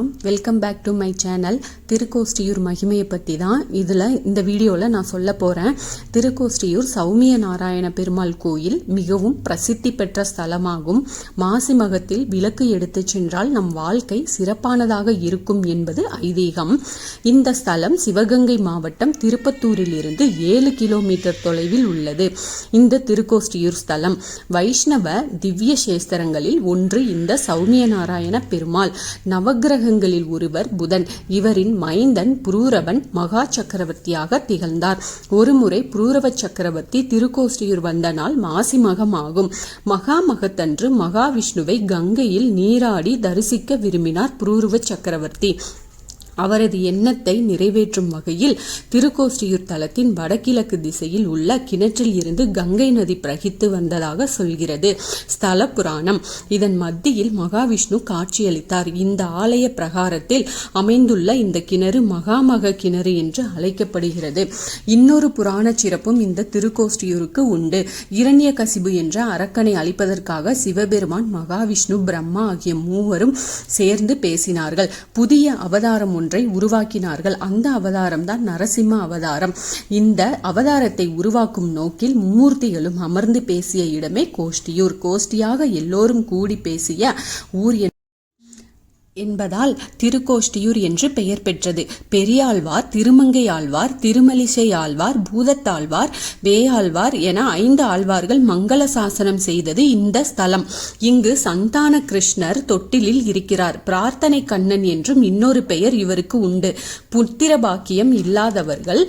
வணக்கம். Welcome back to my channel Thirukoshtiyur மகிமையை பற்றி தான் இதில் இந்த வீடியோவில் நான் சொல்ல போகிறேன் திருக்கோஷ்டியூர் சௌமிய நாராயண பெருமாள் கோயில் மிகவும் பிரசித்தி பெற்ற ஸ்தலமாகும். மாசி மகத்தில் விளக்கு எடுத்து சென்றால் நம் வாழ்க்கை சிறப்பானதாக இருக்கும் என்பது ஐதீகம். இந்த ஸ்தலம் சிவகங்கை மாவட்டம் திருப்பத்தூரிலிருந்து ஏழு கிலோமீட்டர் தொலைவில் உள்ளது. இந்த திருக்கோஷ்டியூர் ஸ்தலம் வைஷ்ணவ திவ்ய சேஸ்திரங்களில் ஒன்று இந்த சௌமிய நாராயண பெருமாள். நவக்கிரகங்களில் ஒருவர் புதன் இவரின் மைந்தன் புரூரவன் மகா சக்கரவர்த்தியாக திகழ்ந்தார். ஒருமுறை புரூரவ சக்கரவர்த்தி திருக்கோஷ்டியூர் வந்த நாள் மாசி மகம் ஆகும் மகா மகத்தன்று மகாவிஷ்ணுவை கங்கையில் நீராடி தரிசிக்க விரும்பினார் புரூரவ சக்கரவர்த்தி. அவரது எண்ணத்தை நிறைவேற்றும் வகையில் திருக்கோஷ்டியூர் தலத்தின் வடகிழக்கு திசையில் உள்ள கிணற்றில் இருந்து கங்கை நதி பிரகித்து வந்ததாக சொல்கிறது. ஸ்தல புராணம். இதன் மத்தியில் மகாவிஷ்ணு காட்சியளித்தார். இந்த ஆலய பிரகாரத்தில் அமைந்துள்ள இந்த கிணறு மகாமக கிணறு என்று அழைக்கப்படுகிறது. இன்னொரு புராண சிறப்பும் இந்த திருக்கோஷ்டியூருக்கு உண்டு. இரண்ய கசிபு என்ற அரக்கனை அழிப்பதற்காக சிவபெருமான் மகாவிஷ்ணு பிரம்மா ஆகிய மூவரும் சேர்ந்து பேசினார்கள். புதிய அவதாரம் ஒன்று உருவாக்கினார்கள். அந்த அவதாரம் தான் நரசிம்ம அவதாரம். இந்த அவதாரத்தை உருவாக்கும் நோக்கில் மும்மூர்த்திகளும் அமர்ந்து பேசிய இடமே கோஷ்டியூர். கோஷ்டியாக எல்லோரும் கூடி பேசிய ஊர் என்பதால் திருக்கோஷ்டியூர் என்று பெயர் பெற்றது. பெரியாழ்வார் திருமங்கை ஆழ்வார் திருமலிசை ஆழ்வார் பூதத்தாழ்வார் வேயாழ்வார் என ஐந்து ஆழ்வார்கள் மங்கள சாசனம் செய்தது இந்த ஸ்தலம். இங்கு சந்தான கிருஷ்ணர் தொட்டிலில் இருக்கிறார். பிரார்த்தனை கண்ணன் என்றும் இன்னொரு பெயர் இவருக்கு உண்டு. புத்திர பாக்கியம் இல்லாதவர்கள்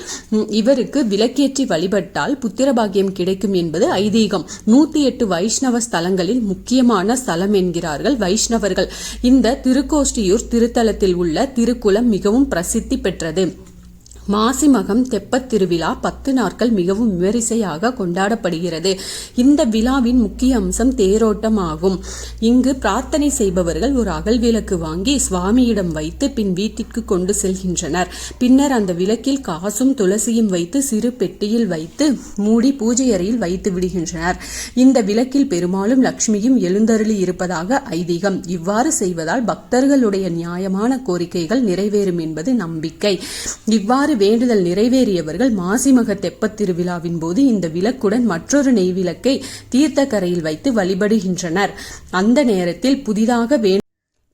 இவருக்கு விளக்கேற்றி வழிபட்டால் புத்திர பாக்கியம் கிடைக்கும் என்பது ஐதீகம். நூத்தி எட்டு வைஷ்ணவ ஸ்தலங்களில் முக்கியமான ஸ்தலம் என்கிறார்கள் வைஷ்ணவர்கள். இந்த திரு திருக்கோஷ்டியூர் திருத்தலத்தில் உள்ள திருக்குளம் மிகவும் பிரசித்தி பெற்றது. மாசி மகம் தெப்பத் திருவிழா பத்து நாட்கள் மிகவும் விமரிசையாக கொண்டாடப்படுகிறது. இந்த விழாவின் முக்கிய அம்சம் தேரோட்டம் ஆகும் இங்கு பிரார்த்தனை செய்பவர்கள் ஒரு அகல் விளக்கு வாங்கி சுவாமியிடம் வைத்து பின் வீட்டிற்கு கொண்டு செல்கின்றனர். பின்னர் அந்த விளக்கில் காசும் துளசியும் வைத்து சிறு பெட்டியில் வைத்து மூடி பூஜை அறையில் வைத்து விடுகின்றனர். இந்த விளக்கில் பெருமாளும் லட்சுமியும் எழுந்தருளி இருப்பதாக ஐதீகம். இவ்வாறு செய்வதால் பக்தர்களுடைய நியாயமான கோரிக்கைகள் நிறைவேறும் என்பது நம்பிக்கை. இவ்வாறு வேண்டுதல் நிறைவேறியவர்கள் மாசிமக தெப்பத் திருவிழாவின் போது இந்த விளக்குடன் மற்றொரு நெய் விளக்கை தீர்த்தக்கரையில் வைத்து வழிபடுகின்றனர். அந்த நேரத்தில் புதிதாக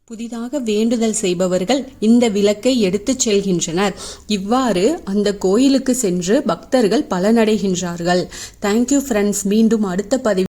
புதிதாக வேண்டுதல் செய்பவர்கள் இந்த விளக்கை எடுத்துச் செல்கின்றனர். இவ்வாறு அந்த கோயிலுக்கு சென்று பக்தர்கள் பலனடைகின்றார்கள். தேங்க்யூ ஃப்ரெண்ட்ஸ் மீண்டும் அடுத்த பதிவு